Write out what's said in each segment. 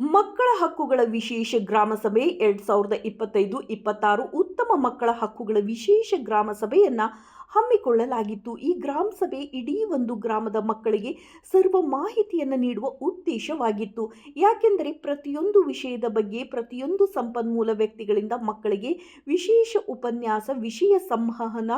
ಮಕ್ಕಳ ಹಕ್ಕುಗಳ ವಿಶೇಷ ಗ್ರಾಮ ಸಭೆ ಎರಡ್ ಸಾವಿರದ ಇಪ್ಪತ್ತೈದು, ಇಪ್ಪತ್ತಾರು ಉತ್ತಮ ಮಕ್ಕಳ ಹಕ್ಕುಗಳ ವಿಶೇಷ ಗ್ರಾಮ ಸಭೆಯನ್ನ ಹಮ್ಮಿಕೊಳ್ಳಲಾಗಿತ್ತು. ಈ ಗ್ರಾಮ ಸಭೆ ಇಡೀ ಒಂದು ಗ್ರಾಮದ ಮಕ್ಕಳಿಗೆ ಸರ್ವ ಮಾಹಿತಿಯನ್ನು ನೀಡುವ ಉದ್ದೇಶವಾಗಿತ್ತು. ಯಾಕೆಂದರೆ ಪ್ರತಿಯೊಂದು ವಿಷಯದ ಬಗ್ಗೆ, ಪ್ರತಿಯೊಂದು ಸಂಪನ್ಮೂಲ ವ್ಯಕ್ತಿಗಳಿಂದ ಮಕ್ಕಳಿಗೆ ವಿಶೇಷ ಉಪನ್ಯಾಸ, ವಿಷಯ ಸಂವಹನ,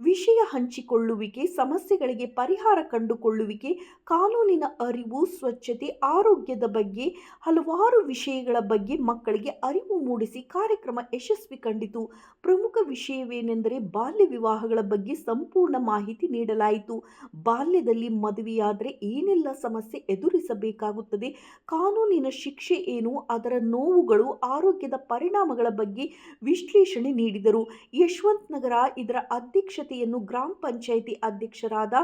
ವಿಷಯ ಹಂಚಿಕೊಳ್ಳುವಿಕೆ, ಸಮಸ್ಯೆಗಳಿಗೆ ಪರಿಹಾರ ಕಂಡುಕೊಳ್ಳುವಿಕೆ, ಕಾನೂನಿನ ಅರಿವು, ಸ್ವಚ್ಛತೆ, ಆರೋಗ್ಯದ ಬಗ್ಗೆ, ಹಲವಾರು ವಿಷಯಗಳ ಬಗ್ಗೆ ಮಕ್ಕಳಿಗೆ ಅರಿವು ಮೂಡಿಸಿ ಕಾರ್ಯಕ್ರಮ ಯಶಸ್ವಿ ಕಂಡಿತು. ಪ್ರಮುಖ ವಿಷಯವೇನೆಂದರೆ ಬಾಲ್ಯ ವಿವಾಹಗಳ ಬಗ್ಗೆ ಸಂಪೂರ್ಣ ಮಾಹಿತಿ ನೀಡಲಾಯಿತು. ಬಾಲ್ಯದಲ್ಲಿ ಮದುವೆಯಾದರೆ ಏನೆಲ್ಲ ಸಮಸ್ಯೆ ಎದುರಿಸಬೇಕಾಗುತ್ತದೆ? ಕಾನೂನಿನ ಶಿಕ್ಷೆ ಏನು? ಅದರ ನೋವುಗಳು ಆರೋಗ್ಯದ ಪರಿಣಾಮಗಳ ಬಗ್ಗೆ ವಿಶ್ಲೇಷಣೆ ನೀಡಿದರು. ಯಶವಂತ್ ನಗರ ಇದರ ಅಧ್ಯಕ್ಷತೆಯನ್ನು ಗ್ರಾಮ ಪಂಚಾಯಿತಿ ಅಧ್ಯಕ್ಷರಾದ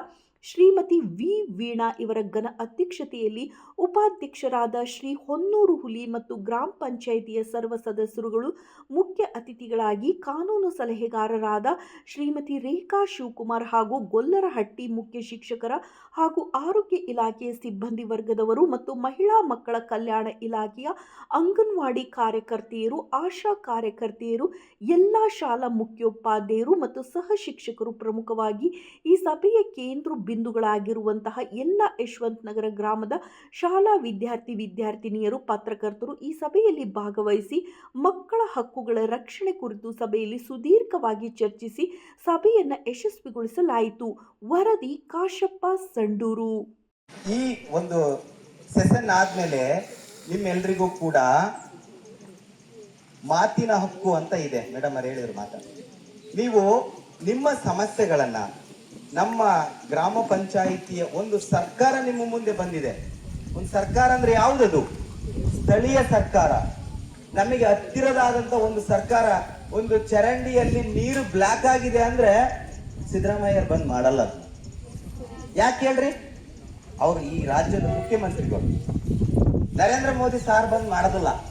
ಶ್ರೀಮತಿ ವಿ ವೀಣಾ ಇವರ ಘನ ಅಧ್ಯಕ್ಷತೆಯಲ್ಲಿ ಉಪಾಧ್ಯಕ್ಷರಾದ ಶ್ರೀ ಹೊನ್ನೂರು ಹುಲಿ ಮತ್ತು ಗ್ರಾಮ ಪಂಚಾಯಿತಿಯ ಸರ್ವ ಸದಸ್ಯರುಗಳು ಮುಖ್ಯ ಅತಿಥಿಗಳಾಗಿ ಕಾನೂನು ಸಲಹೆಗಾರರಾದ ಶ್ರೀಮತಿ ರೇಖಾ ಶಿವಕುಮಾರ್ ಹಾಗೂ ಗೊಲ್ಲರಹಟ್ಟಿ ಮುಖ್ಯ ಶಿಕ್ಷಕರ ಹಾಗೂ ಆರೋಗ್ಯ ಇಲಾಖೆಯ ಸಿಬ್ಬಂದಿ ವರ್ಗದವರು ಮತ್ತು ಮಹಿಳಾ ಮಕ್ಕಳ ಕಲ್ಯಾಣ ಇಲಾಖೆಯ ಅಂಗನವಾಡಿ ಕಾರ್ಯಕರ್ತೆಯರು, ಆಶಾ ಕಾರ್ಯಕರ್ತೆಯರು, ಎಲ್ಲ ಶಾಲಾ ಮುಖ್ಯೋಪಾಧ್ಯಾಯರು ಮತ್ತು ಸಹ ಶಿಕ್ಷಕರು ಪ್ರಮುಖವಾಗಿ ಈ ಸಭೆಯ ಕೇಂದ್ರ ಬಿಂದುಗಳಾಗಿರುವಂತಹ ಎಲ್ಲ ಯಶವಂತ್ ನಗರ ಗ್ರಾಮದ ಶಾಲಾ ವಿದ್ಯಾರ್ಥಿ ವಿದ್ಯಾರ್ಥಿನಿಯರು, ಪತ್ರಕರ್ತರು ಈ ಸಭೆಯಲ್ಲಿ ಭಾಗವಹಿಸಿ ಮಕ್ಕಳ ಹಕ್ಕುಗಳ ರಕ್ಷಣೆ ಕುರಿತು ಸಭೆಯಲ್ಲಿ ಸುದೀರ್ಘವಾಗಿ ಚರ್ಚಿಸಿ ಸಭೆಯನ್ನು ಯಶಸ್ವಿಗೊಳಿಸಲಾಯಿತು. ವರದಿ ಕಾಶಪ್ಪ ಸಂಡೂರು. ಈ ಒಂದು ಸೆಷನ್ ಆದ್ಮೇಲೆ ನಿಮ್ಮೆಲ್ರಿಗೂ ಕೂಡ ಮಾತಿನ ಹಕ್ಕು ಅಂತ ಇದೆ. ಮೇಡಮ್ ಅವ್ರು ಹೇಳಿದ್ರು ಮಾತ ನೀವು ನಿಮ್ಮ ಸಮಸ್ಯೆಗಳನ್ನ ನಮ್ಮ ಗ್ರಾಮ ಪಂಚಾಯಿತಿಯ ಒಂದು ಸರ್ಕಾರ ನಿಮ್ಮ ಮುಂದೆ ಬಂದಿದೆ. ಒಂದು ಸರ್ಕಾರ ಅಂದ್ರೆ ಯಾವುದದು? ಸ್ಥಳೀಯ ಸರ್ಕಾರ. ನಮಗೆ ಹತ್ತಿರದಾದಂತ ಒಂದು ಸರ್ಕಾರ, ಒಂದು ಚರಂಡಿಯಲ್ಲಿ ನೀರು ಬ್ಲಾಕ್ ಆಗಿದೆ ಅಂದ್ರೆ ಸಿದ್ದರಾಮಯ್ಯ ಬಂದ್ ಮಾಡಲ್ಲ. ಯಾಕೆ ಹೇಳ್ರಿ? ಅವರು ಈ ರಾಜ್ಯದ ಮುಖ್ಯಮಂತ್ರಿಗಳು. ನರೇಂದ್ರ ಮೋದಿ ಸಾರ್ ಬಂದ್ ಮಾಡೋದಿಲ್ಲ.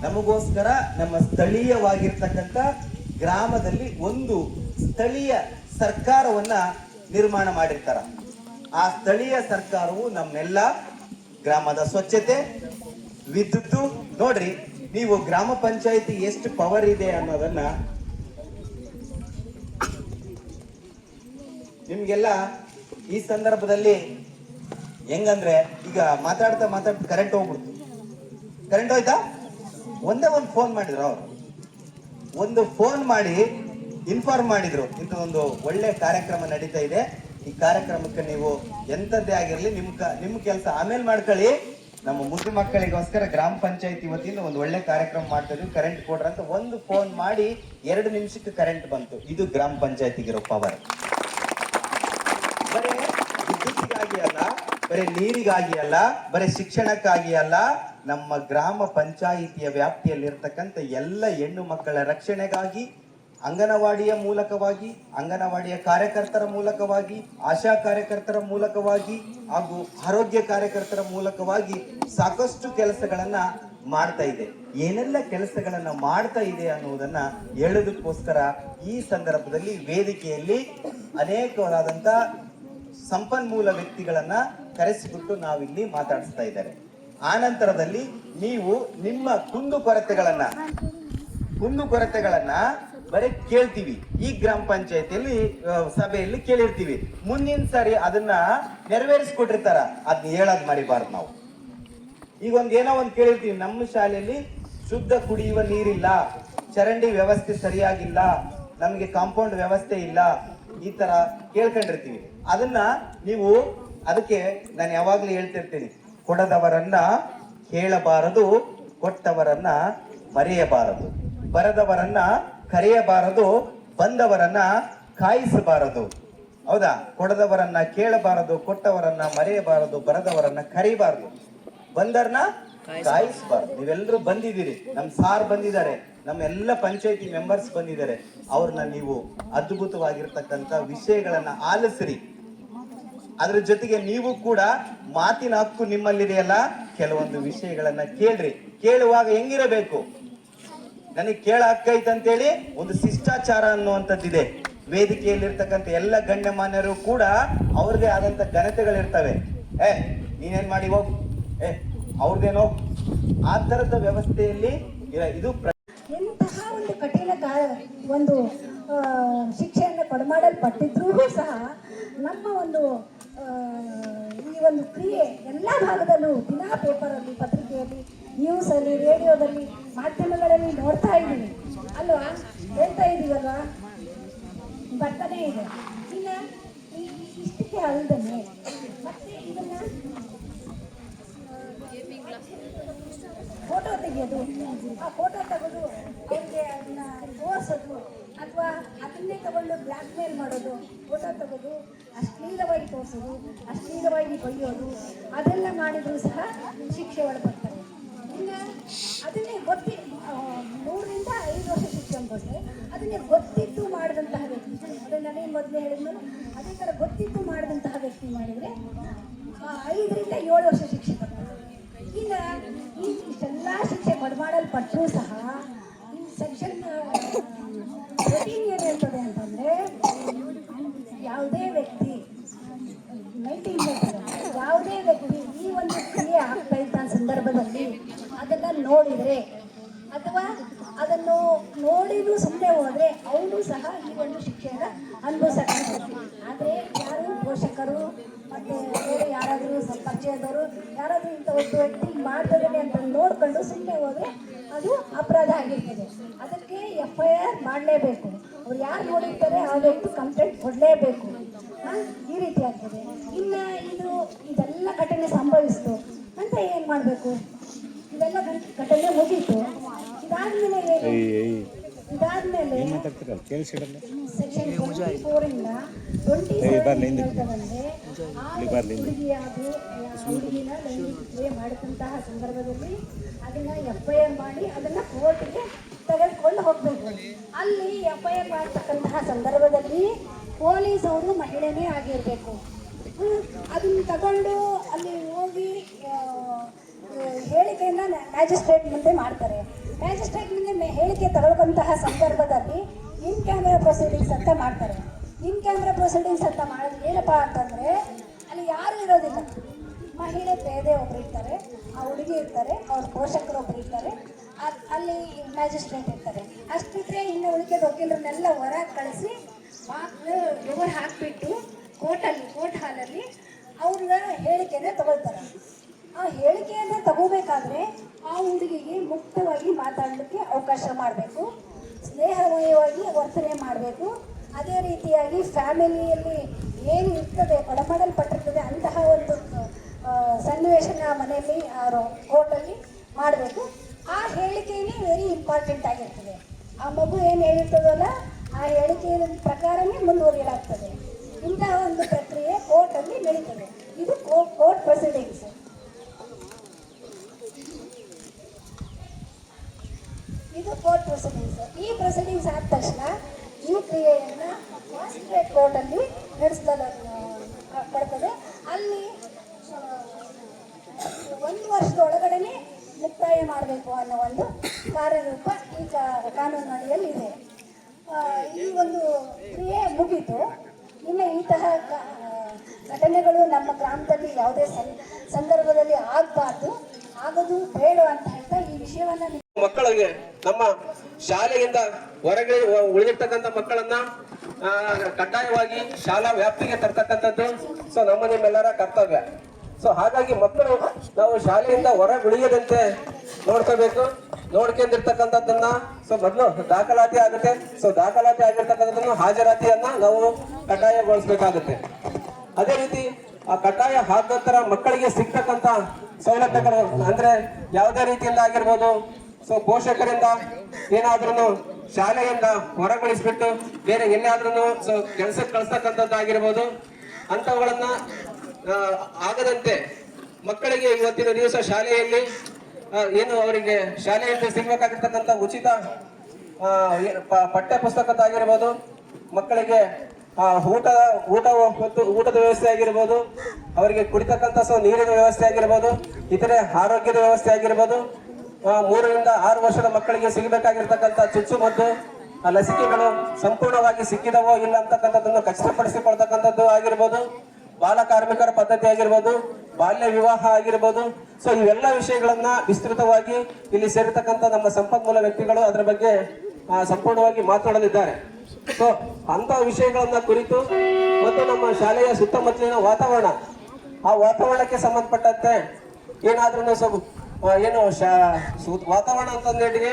ನಮಗೋಸ್ಕರ ನಮ್ಮ ಸ್ಥಳೀಯವಾಗಿರ್ತಕ್ಕಂಥ ಗ್ರಾಮದಲ್ಲಿ ಒಂದು ಸ್ಥಳೀಯ ಸರ್ಕಾರವನ್ನ ನಿರ್ಮಾಣ ಮಾಡಿರ್ತಾರ. ಆ ಸ್ಥಳೀಯ ಸರ್ಕಾರವು ನಮ್ಮೆಲ್ಲ ಗ್ರಾಮದ ಸ್ವಚ್ಛತೆ ವಿದ್ಯುತ್ ನೋಡ್ರಿ ನೀವು ಗ್ರಾಮ ಪಂಚಾಯತಿ ಎಷ್ಟು ಪವರ್ ಇದೆ ಅನ್ನೋದನ್ನ ನಿಮ್ಗೆಲ್ಲ ಈ ಸಂದರ್ಭದಲ್ಲಿ ಹೆಂಗಂದ್ರೆ ಈಗ ಮಾತಾಡ್ತಾ ಮಾತಾಡ್ತಾ ಕರೆಂಟ್ ಹೋಗ್ಬಿಡ್ತು. ಕರೆಂಟ್ ಹೋಯ್ತಾ? ಒಂದೇ ಒಂದು ಫೋನ್ ಮಾಡಿದ್ರು ಅವ್ರು. ಒಂದು ಫೋನ್ ಮಾಡಿ ಇನ್ಫಾರ್ಮ್ ಮಾಡಿದ್ರು. ಇಂಥ ಒಂದು ಒಳ್ಳೆ ಕಾರ್ಯಕ್ರಮ ನಡೀತಾ ಇದೆ. ಈ ಕಾರ್ಯಕ್ರಮಕ್ಕೆ ನೀವು ಎಂಥದ್ದೇ ಆಗಿರಲಿ, ನಿಮ್ಮ ನಿಮ್ಮ ನಿಮ್ ಕೆಲಸ ಆಮೇಲೆ ಮಾಡ್ಕೊಳ್ಳಿ. ನಮ್ಮ ಮುಸ್ಲಿಂ ಮಕ್ಕಳಿಗೋಸ್ಕರ ಗ್ರಾಮ ಪಂಚಾಯತಿ ವತಿಯಿಂದ ಒಂದು ಒಳ್ಳೆ ಕಾರ್ಯಕ್ರಮ ಮಾಡ್ತಾ ಇದ್ವಿ. ಕರೆಂಟ್ ಕೊಡ್ರ ಅಂತ ಒಂದು ಫೋನ್ ಮಾಡಿ ಎರಡು ನಿಮಿಷಕ್ಕೆ ಕರೆಂಟ್ ಬಂತು. ಇದು ಗ್ರಾಮ ಪಂಚಾಯತಿಗಿರೋ ಪವರ್ ಬರೀ ವಿದ್ಯುತ್ತಿಗಾಗಿ ಅಲ್ಲ, ಬರೀ ನೀರಿಗಾಗಿ ಅಲ್ಲ, ಬರೀ ಶಿಕ್ಷಣಕ್ಕಾಗಿ ಅಲ್ಲ, ನಮ್ಮ ಗ್ರಾಮ ಪಂಚಾಯಿತಿಯ ವ್ಯಾಪ್ತಿಯಲ್ಲಿರ್ತಕ್ಕಂಥ ಎಲ್ಲ ಹೆಣ್ಣು ಮಕ್ಕಳ ರಕ್ಷಣೆಗಾಗಿ ಅಂಗನವಾಡಿಯ ಮೂಲಕವಾಗಿ, ಅಂಗನವಾಡಿಯ ಕಾರ್ಯಕರ್ತರ ಮೂಲಕವಾಗಿ, ಆಶಾ ಕಾರ್ಯಕರ್ತರ ಮೂಲಕವಾಗಿ ಹಾಗೂ ಆರೋಗ್ಯ ಕಾರ್ಯಕರ್ತರ ಮೂಲಕವಾಗಿ ಸಾಕಷ್ಟು ಕೆಲಸಗಳನ್ನ ಮಾಡ್ತಾ ಇದೆ. ಏನೆಲ್ಲ ಕೆಲಸಗಳನ್ನ ಮಾಡ್ತಾ ಇದೆ ಅನ್ನುವುದನ್ನ ಹೇಳೋದಕ್ಕೋಸ್ಕರ ಈ ಸಂದರ್ಭದಲ್ಲಿ ವೇದಿಕೆಯಲ್ಲಿ ಅನೇಕವಾದಂತ ಸಂಪನ್ಮೂಲ ವ್ಯಕ್ತಿಗಳನ್ನ ಕರೆಸಿಬಿಟ್ಟು ನಾವಿಲ್ಲಿ ಮಾತಾಡಿಸ್ತಾ ಇದ್ದಾರೆ. ಆ ನಂತರದಲ್ಲಿ ನೀವು ನಿಮ್ಮ ಕುಂದು ಕೊರತೆಗಳನ್ನ ಕುಂದು ಕೊರತೆಗಳನ್ನ ಬರೀ ಕೇಳ್ತೀವಿ. ಈ ಗ್ರಾಮ ಪಂಚಾಯತಿಯಲ್ಲಿ ಸಭೆಯಲ್ಲಿ ಕೇಳಿರ್ತೀವಿ. ಮುಂದಿನ ಸಾರಿ ಅದನ್ನ ನೆರವೇರಿಸ್ಕೊಟ್ಟಿರ್ತಾರ. ಅದನ್ನ ಹೇಳೋದ್ ಮರಿಬಾರ್ದು ನಾವು. ಈಗ ಒಂದ್ ಏನೋ ಒಂದ್ ಕೇಳಿರ್ತೀವಿ. ನಮ್ಮ ಶಾಲೆಯಲ್ಲಿ ಶುದ್ಧ ಕುಡಿಯುವ ನೀರಿಲ್ಲ. ಚರಂಡಿ ವ್ಯವಸ್ಥೆ ಸರಿಯಾಗಿಲ್ಲ. ನಮಗೆ ಕಾಂಪೌಂಡ್ ವ್ಯವಸ್ಥೆ ಇಲ್ಲ. ಈ ತರ ಕೇಳ್ಕೊಂಡಿರ್ತೀವಿ. ಅದನ್ನ ನೀವು ಅದಕ್ಕೆ ನಾನು ಯಾವಾಗ್ಲೂ ಹೇಳ್ತಿರ್ತೀನಿ. ಕೊಡದವರನ್ನ ಕೇಳಬಾರದು, ಕೊಟ್ಟವರನ್ನ ಮರೆಯಬಾರದು. ಬರದವರನ್ನ ಕರೆಯಬಾರದು ಬಂದವರನ್ನ ಕಾಯಿಸಬಾರದು. ಹೌದಾ? ಕೊಡದವರನ್ನ ಕೇಳಬಾರದು ಕೊಟ್ಟವರನ್ನ ಮರೆಯಬಾರದು ಬರದವರನ್ನ ಕರೀಬಾರದು. ಬಂದರ್ನ ಕಾಯಿಸಬಾರದು. ನೀವೆಲ್ಲರೂ ಬಂದಿದ್ದೀರಿ. ನಮ್ಮ ಸಾರ್ ಬಂದಿದ್ದಾರೆ. ನಮ್ಮ ಎಲ್ಲ ಪಂಚಾಯತಿ ಮೆಂಬರ್ಸ್ ಬಂದಿದ್ದಾರೆ. ಅವ್ರನ್ನ ನೀವು ಅದ್ಭುತವಾಗಿರ್ತಕ್ಕಂಥ ವಿಷಯಗಳನ್ನ ಆಲಿಸ್ರಿ. ಅದ್ರ ಜೊತೆಗೆ ನೀವು ಕೂಡ ಮಾತಿನ ಹಕ್ಕು ನಿಮ್ಮಲ್ಲಿದೆಯಲ್ಲ? ಕೆಲವೊಂದು ವಿಷಯಗಳನ್ನ ಕೇಳ್ರಿ. ಕೇಳುವಾಗ ಹೆಂಗಿರಬೇಕು? ನನಗೆ ಕೇಳ ಅಂತೇಳಿ ಒಂದು ಶಿಷ್ಟಾಚಾರ ಅನ್ನುವಂಥದ್ದಿದೆ. ವೇದಿಕೆಯಲ್ಲಿರ್ತಕ್ಕಂಥ ಎಲ್ಲ ಗಣ್ಯಮಾನ್ಯರು ಕೂಡ ಅವ್ರದೇ ಆದಂತ ಘನತೆಗಳಿರ್ತವೆ. ಏ, ನೀನೇನ್ ಮಾಡಿ ಹೋಗ್. ಏ, ಅವ್ರದೇನೋ ಆ ತರದ ವ್ಯವಸ್ಥೆಯಲ್ಲಿ ಇದು ಎಂತಹ ಒಂದು ಕಠಿಣ ಒಂದು ಶಿಕ್ಷೆಯನ್ನು ಕೊಡಮಾಡಲ್ಪಟ್ಟಿದ್ರೂ ಸಹ ನಮ್ಮ ಒಂದು ಈ ಒಂದು ಕ್ರಿಯೆ ಎಲ್ಲ ಭಾಗದಲ್ಲೂ ದಿನಾ ಪೇಪರಲ್ಲಿ ಪತ್ರಿಕೆಯಲ್ಲಿ ನ್ಯೂಸಲ್ಲಿ ರೇಡಿಯೋದಲ್ಲಿ ಮಾಧ್ಯಮಗಳಲ್ಲಿ ನೋಡ್ತಾ ಇದ್ದೀನಿ. ಅಲ್ವಾ? ಹೇಳ್ತಾ ಇದ್ದೀವಲ್ವಾ ಬರ್ತಾನೆ ಇದೆ. ಇನ್ನು ಇಷ್ಟಕ್ಕೆ ಅಲ್ಲದೇ ಮತ್ತೆ ಇದನ್ನ ಫೋಟೋ ತೆಗೆಯೋದು, ಆ ಫೋಟೋ ತೆಗೆದು ಅವ್ರಿಗೆ ಅದನ್ನ ತೋರಿಸೋದು ಅಥವಾ ಅದನ್ನೇ ತಗೊಂಡು ಬ್ಲ್ಯಾಕ್ ಮೇಲ್ ಮಾಡೋದು ಫೋಟೋ ತೆಗೆದು ಅಶ್ಲೀಲವಾಗಿ ತೋರಿಸೋದು ಅಶ್ಲೀಲವಾಗಿ ಬೈಯೋದು ಅದೆಲ್ಲ ಮಾಡಿದ್ರು ಸಹ ಶಿಕ್ಷೆ ಒಳಪಡ್ತಾರೆ. ಅದನ್ನೇ ಗೊತ್ತಿ ಮೂರರಿಂದ ಐದು ವರ್ಷ ಶಿಕ್ಷಣ ಕೊಟ್ಟರೆ ಅದನ್ನೇ ಗೊತ್ತಿದ್ದು ಮಾಡಿದಂತಹ ವ್ಯಕ್ತಿ. ಅದೇ ನಾನೇನು ಮೊದಲು ಹೇಳಿದ್ನಲ್ಲ, ಅದೇ ಥರ ಗೊತ್ತಿತ್ತು ಮಾಡಿದಂತಹ ವ್ಯಕ್ತಿ ಮಾಡಿದರೆ ಐದರಿಂದ ಏಳು ವರ್ಷ ಶಿಕ್ಷೆ ಕೊಡ್ತಾರೆ. ಇನ್ನು ಈ ಇಷ್ಟೆಲ್ಲ ಶಿಕ್ಷೆ ಬಡಮಾಡಲ್ಪಟ್ಟರೂ ಸಹ, ಈ ಸೆಕ್ಷನ್ ಏನು ಹೇಳ್ತದೆ ಅಂತಂದರೆ, ಯಾವುದೇ ವ್ಯಕ್ತಿ ನೈನ್ಟೀನ್ ಯಾವುದೇ ವ್ಯಕ್ತಿ ಈ ಒಂದು ಕ್ರಿಯೆ ಆಗ್ತಾ ಇದ್ದ ಸಂದರ್ಭದಲ್ಲಿ ಅದನ್ನು ನೋಡಿದರೆ ಅಥವಾ ಅದನ್ನು ನೋಡಿದ್ರು ಸುಮ್ಮನೆ ಹೋದರೆ ಅವನು ಸಹ ಈ ಒಂದು ಶಿಕ್ಷೆಯನ್ನು ಅನುಭವಿಸಕ್ಕಾಗುತ್ತೆ ಆದರೆ ಯಾರು ಪೋಷಕರು ಮತ್ತು ಬೇರೆ ಯಾರಾದರೂ ಪರಿಚಯದವರು, ಯಾರಾದರೂ ಇಂಥ ಒಂದು ವ್ಯಕ್ತಿ ಮಾಡ್ತಿದ್ದಾನೆ ಅಂತ ನೋಡ್ಕೊಂಡು ಸುಮ್ಮನೆ ಹೋದರೆ ಅದು ಅಪರಾಧ ಆಗಿರ್ತದೆ. ಅದಕ್ಕೆ ಎಫ್ ಐ ಆರ್ ಮಾಡಲೇಬೇಕು. ಅವ್ರು ಯಾರು ನೋಡಿರ್ತಾರೆ ಆ ವ್ಯಕ್ತಿ ಕಂಪ್ಲೇಂಟ್ ಕೊಡಲೇಬೇಕು. ಈ ರೀತಿ ಆಗ್ತದೆ. ಇನ್ನು ಇದು ಇದೆಲ್ಲ ಘಟನೆ ಸಂಭವಿಸ್ತು. ಅಂತ ಏನು ಮಾಡಬೇಕು? ಇದೆಲ್ಲ ಘಟ- ಘಟನೆ ಮುಗೀತು. ಇದಾದ್ಮೇಲೆ ಏನು? ಇದಾದ್ಮೇಲೆ ಸೆಕ್ಷನ್ ಟ್ವೆಂಟಿ ಫೋರಿಂದ ಟ್ವೆಂಟಿ ಹೇಳ್ತದಂದ್ರೆ ಆ ಹುಡುಗಿಯಾದು ಹುಡುಗಿನ ಲೈಂಗಿಕ ಮಾಡಿದಂತಹ ಸಂದರ್ಭದಲ್ಲಿ ಅದನ್ನ ಎಫ್ ಐ ಆರ್ ಮಾಡಿ ಅದನ್ನ ಕೋರ್ಟ್ಗೆ ತೆಗೆದುಕೊಂಡು ಹೋಗ್ಬೇಕು. ಅಲ್ಲಿ ಎಫ್ ಐ ಆರ್ ಮಾಡ್ತಕ್ಕಂತಹ ಸಂದರ್ಭದಲ್ಲಿ ಪೊಲೀಸ್ ಅವರು ಮಹಿಳೆನೇ ಆಗಿರಬೇಕು. ಅದನ್ನ ತಗೊಂಡು ಅಲ್ಲಿ ಹೇಳಿಕೆಯನ್ನ ಮ್ಯಾಜಿಸ್ಟ್ರೇಟ್ ಮುಂದೆ ಮಾಡ್ತಾರೆ. ಮ್ಯಾಜಿಸ್ಟ್ರೇಟ್ ಮುಂದೆ ಹೇಳಿಕೆ ತಗೊಳ್ಕೊಂತಹ ಸಂದರ್ಭದಲ್ಲಿ ಇನ್ ಕ್ಯಾಮ್ರಾ ಪ್ರೊಸೀಡಿಂಗ್ಸ್ ಅಂತ ಮಾಡ್ತಾರೆ. ಇನ್ ಕ್ಯಾಮ್ರಾ ಪ್ರೊಸೀಡಿಂಗ್ಸ್ ಅಂತ ಮಾಡೋದು ಏನಪ್ಪ ಅಂತಂದ್ರೆ, ಅಲ್ಲಿ ಯಾರು ಇರೋದಿಲ್ಲ. ಮಹಿಳೆ ಪೇದೆ ಒಬ್ರು ಇರ್ತಾರೆ, ಆ ಹುಡುಗಿ ಇರ್ತಾರೆ, ಅವ್ರ ಪೋಷಕರು ಒಬ್ರು ಇರ್ತಾರೆ. ಅಲ್ಲಿ ಮ್ಯಾಜಿಸ್ಟ್ರೇಟ್ ಇರ್ತಾರೆ. ಅಷ್ಟಿದ್ರೆ ಇನ್ನು ಉಳಿಕೆ ವಕೀಲರನ್ನೆಲ್ಲ ಹೊರಗೆ ಕಳಿಸಿ ಡೋರ್ ಹಾಕ್ಬಿಟ್ಟು ಕೋರ್ಟಲ್ಲಿ ಕೋರ್ಟ್ ಹಾಲಲ್ಲಿ ಅವ್ರನ್ನ ಹೇಳಿಕೆನೇ ತಗೊಳ್ತಾರೆ. ಆ ಹೇಳಿಕೆಯನ್ನು ತಗೋಬೇಕಾದ್ರೆ ಆ ಹುಡುಗಿಗೆ ಮುಕ್ತವಾಗಿ ಮಾತಾಡಲಿಕ್ಕೆ ಅವಕಾಶ ಮಾಡಬೇಕು, ಸ್ನೇಹಮಯವಾಗಿ ವರ್ತನೆ ಮಾಡಬೇಕು. ಅದೇ ರೀತಿಯಾಗಿ ಫ್ಯಾಮಿಲಿಯಲ್ಲಿ ಏನು ಇರ್ತದೆ ಒಳಪಡಲ್ಪಟ್ಟಿರ್ತದೆ ಅಂತಹ ಒಂದು ಸನ್ನಿವೇಶನ ಮನೆಯಲ್ಲಿ ಕೋರ್ಟಲ್ಲಿ ಮಾಡಬೇಕು. ಆ ಹೇಳಿಕೆಯೇ ವೆರಿ ಇಂಪಾರ್ಟೆಂಟ್ ಆಗಿರ್ತದೆ. ಆ ಮಗು ಏನು ಹೇಳಿರ್ತದಲ್ಲ ಆ ಹೇಳಿಕೆಯ ಪ್ರಕಾರನೇ ಮುಂದುವರಿಯಲಾಗ್ತದೆ ಇಂತಹ ಒಂದು ಪ್ರಕ್ರಿಯೆ ಕೋರ್ಟಲ್ಲಿ ನಡೀತದೆ ಇದು ಕೋರ್ಟ್ ಪ್ರೊಸೀಡಿಂಗ್ಸ್ ಇದು ಕೋರ್ಟ್ ಪ್ರೊಸೀಡಿಂಗ್ಸ್ ಈ ಪ್ರೊಸೀಡಿಂಗ್ಸ್ ಆದ ತಕ್ಷಣ ಈ ಕ್ರಿಯೆಯನ್ನು ಮ್ಯಾಜಿಸ್ಟ್ರೇಟ್ ಕೋರ್ಟಲ್ಲಿ ನಡೆಸ್ದಾಗ ಪಡ್ತದೆ ಅಲ್ಲಿ ಆ, ಒಂದು ವರ್ಷದ ಒಳಗಡೆನೆ ಮುಕ್ತಾಯ ಮಾಡಬೇಕು ಅನ್ನೋ ಒಂದು ಕಾರ್ಯರೂಪ ಈ ಕಾ- ಕಾನೂನು ಅಡಿಯಲ್ಲಿ ಇದೆ ಈ ಒಂದು ಕ್ರಿಯೆ ಮುಗೀತು. ಇನ್ನು ಇಂತಹ ಘಟನೆಗಳು ನಮ್ಮ ಗ್ರಾಮದಲ್ಲಿ ಯಾವುದೇ ಸಂದರ್ಭದಲ್ಲಿ ಆಗಬಾರ್ದು. ಆಗೋದು ಬೇಡ ಅಂತ ಹೇಳ್ತಾ ಈ ವಿಷಯವನ್ನು ಮಕ್ಕಳಿಗೆ ನಮ್ಮ ಶಾಲೆಯಿಂದ ಹೊರಗೆ ಉಳಿದಿರ್ತಕ್ಕಂಥ ಮಕ್ಕಳನ್ನ ಕಡ್ಡಾಯವಾಗಿ ಶಾಲಾ ವ್ಯಾಪ್ತಿಗೆ ತರ್ತಕ್ಕಂಥದ್ದು, ಸೊ ನಮ್ಮ ನಿಮ್ಮೆಲ್ಲರ ಕರ್ತವ್ಯ. ಸೊ ಹಾಗಾಗಿ ಮಕ್ಕಳು ನಾವು ಶಾಲೆಯಿಂದ ಹೊರಗುಳಿಯದಂತೆ ನೋಡ್ಕೋಬೇಕು. ನೋಡ್ಕೊಂಡಿರ್ತಕ್ಕಂಥದ್ದನ್ನ ಸೊ ಮೊದಲು ದಾಖಲಾತಿ ಆಗುತ್ತೆ. ಸೊ ದಾಖಲಾತಿ ಆಗಿರ್ತಕ್ಕಂಥದ್ದನ್ನು ಹಾಜರಾತಿಯನ್ನ ನಾವು ಕಡ್ಡಾಯಗೊಳಿಸ್ಬೇಕಾಗುತ್ತೆ. ಅದೇ ರೀತಿ ಆ ಕಡ್ಡಾಯ ಆದ ಮಕ್ಕಳಿಗೆ ಸಿಗ್ತಕ್ಕಂತ ಸೌಲಭ್ಯಗಳು ಅಂದ್ರೆ ಯಾವುದೇ ರೀತಿಯಿಂದ ಆಗಿರ್ಬೋದು. ಸೊ ಪೋಷಕರಿಂದ ಏನಾದ್ರೂ ಶಾಲೆಯಿಂದ ಹೊರಗೊಳಿಸ್ಬಿಟ್ಟು ಬೇರೆ ಎಲ್ಲಾದ್ರೂ ಸೊ ಕೆಲಸಕ್ಕೆ ಕಳಿಸ್ತಕ್ಕಂಥದ್ದಾಗಿರ್ಬೋದು ಅಂಥವುಗಳನ್ನ ಆಗದಂತೆ ಮಕ್ಕಳಿಗೆ ಇವತ್ತಿನ ದಿವಸ ಶಾಲೆಯಲ್ಲಿ ಏನು ಅವರಿಗೆ ಶಾಲೆಯಲ್ಲಿ ಸಿಗ್ಬೇಕಾಗಿರ್ತಕ್ಕಂಥ ಉಚಿತ ಪಠ್ಯ ಪುಸ್ತಕದ್ದಾಗಿರ್ಬೋದು ಮಕ್ಕಳಿಗೆ ಊಟ ಊಟ ಮತ್ತು ಊಟದ ವ್ಯವಸ್ಥೆ ಆಗಿರ್ಬೋದು, ಅವರಿಗೆ ಕುಡಿತಕ್ಕಂಥ ಸೊ ನೀರಿನ ವ್ಯವಸ್ಥೆ ಆಗಿರ್ಬೋದು, ಇತರೆ ಆರೋಗ್ಯದ ವ್ಯವಸ್ಥೆ ಆಗಿರ್ಬೋದು ಮೂರರಿಂದ ಆರು ವರ್ಷದ ಮಕ್ಕಳಿಗೆ ಸಿಗಬೇಕಾಗಿರ್ತಕ್ಕಂಥ ಚುಚ್ಚು ಮದ್ದು ಲಸಿಕೆಗಳು ಸಂಪೂರ್ಣವಾಗಿ ಸಿಕ್ಕಿದವೋ ಇಲ್ಲ ಅಂತಕ್ಕಂಥದ್ದನ್ನು ಖಚಿತಪಡಿಸಿಕೊಳ್ತಕ್ಕಂಥದ್ದು ಆಗಿರ್ಬೋದು. ಬಾಲ ಕಾರ್ಮಿಕರ ಪದ್ಧತಿ ಆಗಿರ್ಬೋದು ಬಾಲ್ಯ ವಿವಾಹ ಆಗಿರ್ಬೋದು. ಸೊ ಇವೆಲ್ಲ ವಿಷಯಗಳನ್ನ ವಿಸ್ತೃತವಾಗಿ ಇಲ್ಲಿ ಸೇರಿರ್ತಕ್ಕಂಥ ನಮ್ಮ ಸಂಪನ್ಮೂಲ ವ್ಯಕ್ತಿಗಳು ಅದರ ಬಗ್ಗೆ ಸಂಪೂರ್ಣವಾಗಿ ಮಾತನಾಡಲಿದ್ದಾರೆ ಸೊ ಅಂತ ವಿಷಯಗಳನ್ನ ಕುರಿತು ಮತ್ತು ನಮ್ಮ ಶಾಲೆಯ ಸುತ್ತಮುತ್ತಲಿನ ವಾತಾವರಣ ಆ ವಾತಾವರಣಕ್ಕೆ ಸಂಬಂಧಪಟ್ಟಂತೆ ಏನಾದ್ರೂ ಸ್ವಲ್ಪ ಏನು ಶಾ ವಾತಾವರಣ ಅಂತಂದೇಳಿಗೆ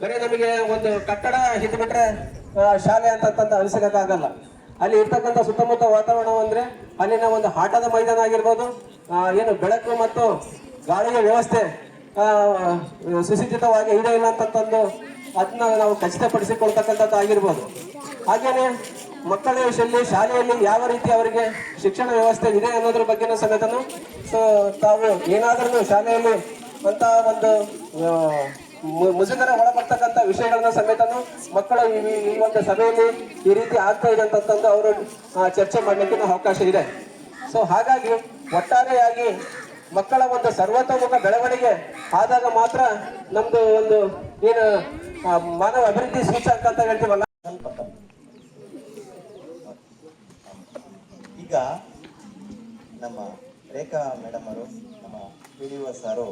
ಬರೀ ನಮಗೆ ಒಂದು ಕಟ್ಟಡ ಹಿದ್ಬಿಟ್ರೆ ಆ, ಶಾಲೆ ಅಂತ ಅನಿಸಕ್ಕಾಗಲ್ಲ. ಅಲ್ಲಿ ಇರ್ತಕ್ಕಂಥ ಸುತ್ತಮುತ್ತ ವಾತಾವರಣ ಅಂದರೆ ಅಲ್ಲಿನ ಒಂದು ಆಟದ ಮೈದಾನ ಆಗಿರ್ಬೋದು ಏನು ಬೆಳಕು ಮತ್ತು ಗಾಳಿಯ ವ್ಯವಸ್ಥೆ ಸುಸಜ್ಜಿತವಾಗಿ ಇದೆ ಇಲ್ಲ ಅಂತಂದು ಅದನ್ನ ನಾವು ಖಚಿತಪಡಿಸಿಕೊಳ್ತಕ್ಕಂಥದ್ದು ಆಗಿರ್ಬೋದು. ಹಾಗೆಯೇ ಮಕ್ಕಳ ವಿಷಯದಲ್ಲಿ ಶಾಲೆಯಲ್ಲಿ ಯಾವ ರೀತಿ ಅವರಿಗೆ ಶಿಕ್ಷಣ ವ್ಯವಸ್ಥೆ ಇದೆ ಅನ್ನೋದ್ರ ಬಗ್ಗೆನೂ ಸಮೇತನು, ಸೊ, ತಾವು ಏನಾದ್ರೂ ಶಾಲೆಯಲ್ಲಿ ಅಂತ ಒಂದು ಮುಜುಗರ ಒಳಪಡ್ತಕ್ಕಂಥ ವಿಷಯಗಳನ್ನ ಸಮೇತನು ಮಕ್ಕಳ ಈ ಒಂದು ಸಭೆಯಲ್ಲಿ ಈ ರೀತಿ ಆಗ್ತಾ ಇದೆ ಅಂತಂದು ಅವರು ಚರ್ಚೆ ಮಾಡಲಿಕ್ಕೆ ಅವಕಾಶ ಇದೆ. ಸೊ ಹಾಗಾಗಿ ಒಟ್ಟಾರೆಯಾಗಿ ಮಕ್ಕಳ ಒಂದು ಸರ್ವತೋಮುಖ ಬೆಳವಣಿಗೆ ಆದಾಗ ಮಾತ್ರ ನಮ್ದು ಒಂದು ಏನು ಮಾನವ ಅಭಿವೃದ್ಧಿ ಸೂಚಕ ಅಂತ ಹೇಳ್ತೀವಲ್ಲ? ಈಗ ನಮ್ಮ ರೇಖಾ ಮೇಡಮ್ ಅವರು, ನಮ್ಮ ಪಿ ಡಿ ಸಾರು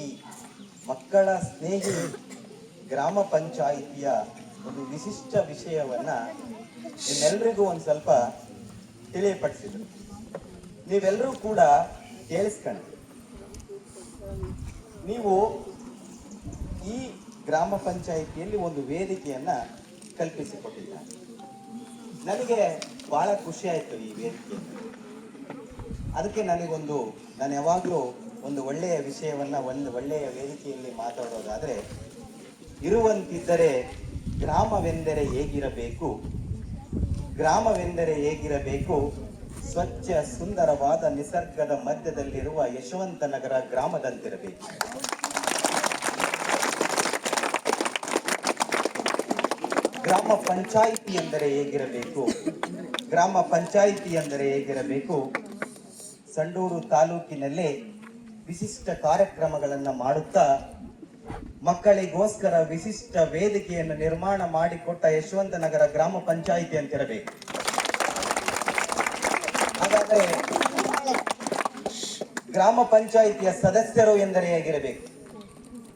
ಈ ಮಕ್ಕಳ ಸ್ನೇಹಿ ಗ್ರಾಮ ಪಂಚಾಯಿತಿಯ ಒಂದು ವಿಶಿಷ್ಟ ವಿಷಯವನ್ನ ನಿಮ್ಮೆಲ್ರಿಗೂ ಒಂದು ಸ್ವಲ್ಪ ತಿಳಿಯಪಡಿಸಿದ್ರು. ನೀವೆಲ್ಲರೂ ಕೂಡ ಕೇಳಿಸ್ಕೊಂಡ್ರಿ ನೀವು ಈ ಗ್ರಾಮ ಪಂಚಾಯಿತಿಯಲ್ಲಿ ಒಂದು ವೇದಿಕೆಯನ್ನ ಕಲ್ಪಿಸಿಕೊಟ್ಟಿದ್ದಾರೆ. ನನಗೆ ಬಹಳ ಖುಷಿ ಆಯ್ತು ಈ ವೇದಿಕೆ ಅದಕ್ಕೆ ನನಗೊಂದು, ನಾನು ಯಾವಾಗಲೂ ಒಂದು ಒಳ್ಳೆಯ ವಿಷಯವನ್ನ, ಒಂದು ಒಳ್ಳೆಯ ವೇದಿಕೆಯಲ್ಲಿ ಮಾತಾಡೋದಾದರೆ, ಇರುವಂತಿದ್ದರೆ ಗ್ರಾಮವೆಂದರೆ ಹೇಗಿರಬೇಕು? ಗ್ರಾಮವೆಂದರೆ ಹೇಗಿರಬೇಕು? ಸ್ವಚ್ಛ, ಸುಂದರವಾದ, ನಿಸರ್ಗದ ಮಧ್ಯದಲ್ಲಿರುವ ಯಶವಂತ ನಗರ ಗ್ರಾಮದಂತಿರಬೇಕು. ಗ್ರಾಮ ಪಂಚಾಯಿತಿ ಎಂದರೆ ಹೇಗಿರಬೇಕು? ಗ್ರಾಮ ಪಂಚಾಯಿತಿ ಎಂದರೆ ಹೇಗಿರಬೇಕು? ಸಂಡೂರು ತಾಲೂಕಿನಲ್ಲೇ ವಿಶಿಷ್ಟ ಕಾರ್ಯಕ್ರಮಗಳನ್ನು ಮಾಡುತ್ತಾ ಮಕ್ಕಳಿಗೋಸ್ಕರ ವಿಶಿಷ್ಟ ವೇದಿಕೆಯನ್ನು ನಿರ್ಮಾಣ ಮಾಡಿಕೊಟ್ಟ ಯಶವಂತನಗರ ಗ್ರಾಮ ಪಂಚಾಯಿತಿ ಅಂತಿರಬೇಕು. ಹಾಗಾದರೆ ಗ್ರಾಮ ಪಂಚಾಯಿತಿಯ ಸದಸ್ಯರು ಎಂದರೆ ಹೇಗಿರಬೇಕು?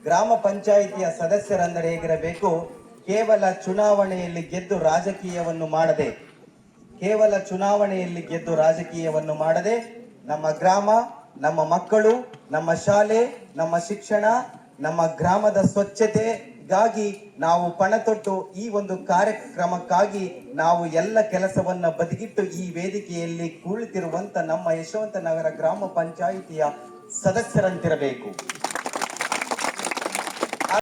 ಗ್ರಾಮ ಪಂಚಾಯಿತಿಯ ಸದಸ್ಯರೆಂದರೆ ಹೇಗಿರಬೇಕು? ಕೇವಲ ಚುನಾವಣೆಯಲ್ಲಿ ಗೆದ್ದು ರಾಜಕೀಯವನ್ನು ಮಾಡದೆ, ಕೇವಲ ಚುನಾವಣೆಯಲ್ಲಿ ಗೆದ್ದು ರಾಜಕೀಯವನ್ನು ಮಾಡದೆ ನಮ್ಮ ಗ್ರಾಮ ನಮ್ಮ ಮಕ್ಕಳು, ನಮ್ಮ ಶಾಲೆ, ನಮ್ಮ ಶಿಕ್ಷಣ, ನಮ್ಮ ಗ್ರಾಮದ ಸ್ವಚ್ಛತೆಗಾಗಿ ನಾವು ಪಣ ತೊಟ್ಟು ಈ ಒಂದು ಕಾರ್ಯಕ್ರಮಕ್ಕಾಗಿ ನಾವು ಎಲ್ಲ ಕೆಲಸವನ್ನ ಬದಿಗಿಟ್ಟು ಈ ವೇದಿಕೆಯಲ್ಲಿ ಕುಳಿತಿರುವಂತ ನಮ್ಮ ಯಶವಂತನಗರ ಗ್ರಾಮ ಪಂಚಾಯಿತಿಯ ಸದಸ್ಯರಂತಿರಬೇಕು.